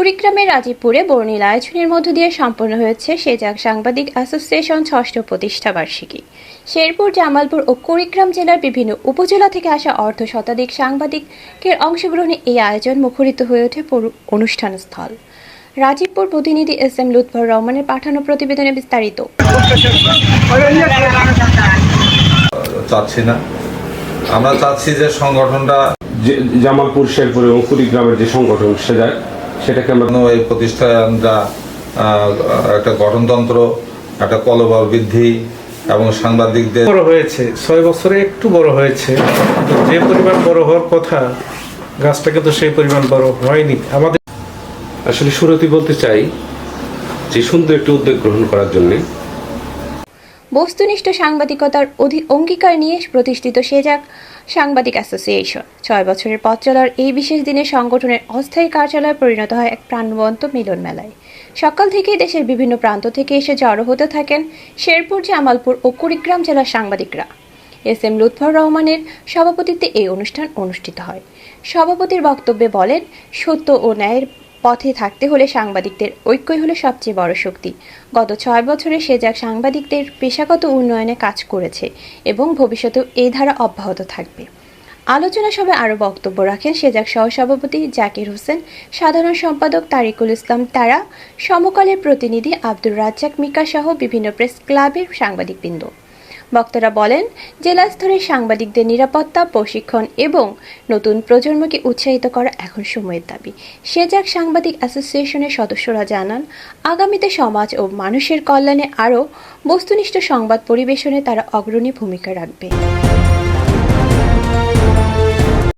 কুড়িগ্রামের রাজীবপুরে বর্ণিল আয়োজনের মধ্য দিয়ে সম্পন্ন হয়েছে সেজাক সাংবাদিক অ্যাসোসিয়েশন ষষ্ঠ প্রতিষ্ঠা বার্ষিকী শেরপুর জামালপুর ও কুড়িগ্রাম জেলার বিভিন্ন উপজেলা থেকে আসা অর্ধ শতাধিক সাংবাদিকের অংশগ্রহণে এই আয়োজন মুখরিত হয়ে ওঠে অনুষ্ঠান স্থল রাজীবপুর প্রতিনিধি এস এম লুৎফর রহমানের পাঠানো প্রতিবেদনে বিস্তারিত। চাচ্ছি না। আমরা চাচ্ছি যে সংগঠনটা জামালপুর শেরপুর এবং কুড়িগ্রামের যে সংগঠন সেটা সেটাকে এই প্রতিষ্ঠানটা আহ, একটা গঠনতন্ত্র একটা কলবল বৃদ্ধি এবং সাংবাদিকদের বড় হয়েছে ছয় বছরে একটু বড় হয়েছে যে পরিমাণ বড় হওয়ার কথা গাছটাকে তো সেই পরিমাণ বড় হয়নি। আমাদের আসলে সুরতি বলতে চাই যে সুন্দর একটি উদ্যোগ গ্রহণ করার জন্য বস্তুনিষ্ঠ সাংবাদিকতার অঙ্গীকার নিয়ে প্রতিষ্ঠিত সেজাক সাংবাদিক অ্যাসোসিয়েশন। ছয় বছরের পথ চলার এই বিশেষ দিনে সংগঠনের অস্থায়ী কার্যালয় পরিণত হয় এক প্রাণবন্ত মিলন মেলায়। সকাল থেকেই দেশের বিভিন্ন প্রান্ত থেকে এসে জড়ো হতে থাকেন শেরপুর জামালপুর ও কুড়িগ্রাম জেলার সাংবাদিকরা। এস এম লুৎফর রহমানের সভাপতিত্বে এই অনুষ্ঠান অনুষ্ঠিত হয়। সভাপতির বক্তব্যে বলেন, সত্য ও ন্যায়ের পথে থাকতে হলে সাংবাদিকদের, ঐক্যই হলো সবচেয়ে বড় শক্তি। গত ছয় বছরে সেজাক সাংবাদিকদের পেশাগত উন্নয়নে কাজ করেছে এবং ভবিষ্যতেও এই ধারা অব্যাহত থাকবে। আলোচনা সভায় আরও বক্তব্য রাখেন সেজাক সহসভাপতি জাকির হোসেন, সাধারণ সম্পাদক তারিকুল ইসলাম তারা, সমকালের প্রতিনিধি আব্দুর রাজ্জাক মিকা সহ বিভিন্ন প্রেস ক্লাবের সাংবাদিকবৃন্দ। বক্তারা বলেন, জেলা স্তরে সাংবাদিকদের নিরাপত্তা, প্রশিক্ষণ এবং নতুন প্রজন্মকে উৎসাহিত করা এখন সময়ের দাবি। সেজাক সাংবাদিক অ্যাসোসিয়েশনের সদস্যরা জানান, আগামীতে সমাজ ও মানুষের কল্যাণে আরও বস্তুনিষ্ঠ সংবাদ পরিবেশনে তারা অগ্রণী ভূমিকা রাখবে।